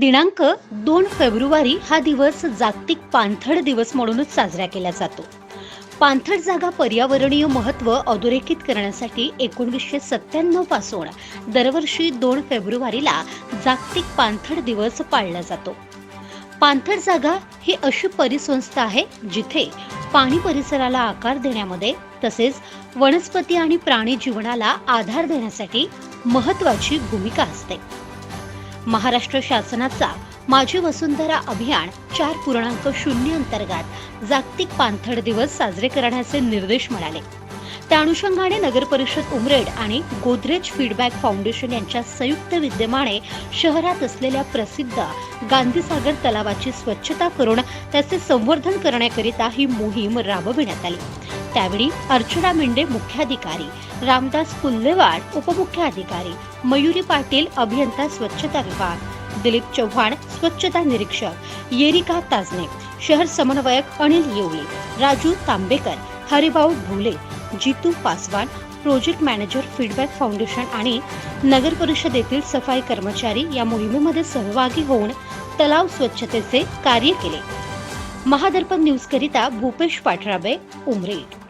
दिनांक दोन फेब्रुवारी हा दिवस जागतिक पाणथळ दिवस म्हणूनच साजरा केला जातो. पाणथळ जागा पर्यावरणीय महत्त्व अधोरेखित करण्यासाठी एकोणवीसशे सत्त्याण्णवपासून दरवर्षी दोन फेब्रुवारीला जागतिक पाणथळ दिवस पाळला जातो. पाणथळ जागा ही अशी परिसंस्था आहे जिथे पाणी परिसराला आकार देण्यामध्ये तसेच वनस्पती आणि प्राणी जीवनाला आधार देण्यासाठी महत्वाची भूमिका असते. महाराष्ट्र शासनाचा माझी वसुंधरा अभियान चार पूर्णांक शून्य अंतर्गत जागतिक पाणथळ दिवस साजरे करण्याचे निर्देश मिळाले त्या अनुषंगाने नगर परिषद उमरेड आणि गोदरेज फीडबॅक फाउंडेशन यांच्या संयुक्त विद्यमाने शहरात असलेल्या प्रसिद्ध गांधीसागर तलावाची स्वच्छता करून त्याचे संवर्धन करण्याकरिता ही मोहीम राबविण्यात आली. त्यावेळी अर्चना मेंढे मुख्याधिकारी रामदास कुल्लेवाड उपमुख्याधिकारी मयुरी पाटील अभियंता स्वच्छता विभाग दिलीप चव्हाण स्वच्छता निरीक्षक येरिका ताजने शहर समन्वयक Anil Yewale Raju Tambekar Haribhau Bhole Jitu Paswan project manager feedback foundation आणि नगर परिषदेतील सफाई कर्मचारी या मोहिमेमध्ये सहभागी होऊन तलाव स्वच्छतेचे कार्य केले. महादर्पण न्यूज करिता भूपेश पाठराबे उमरेड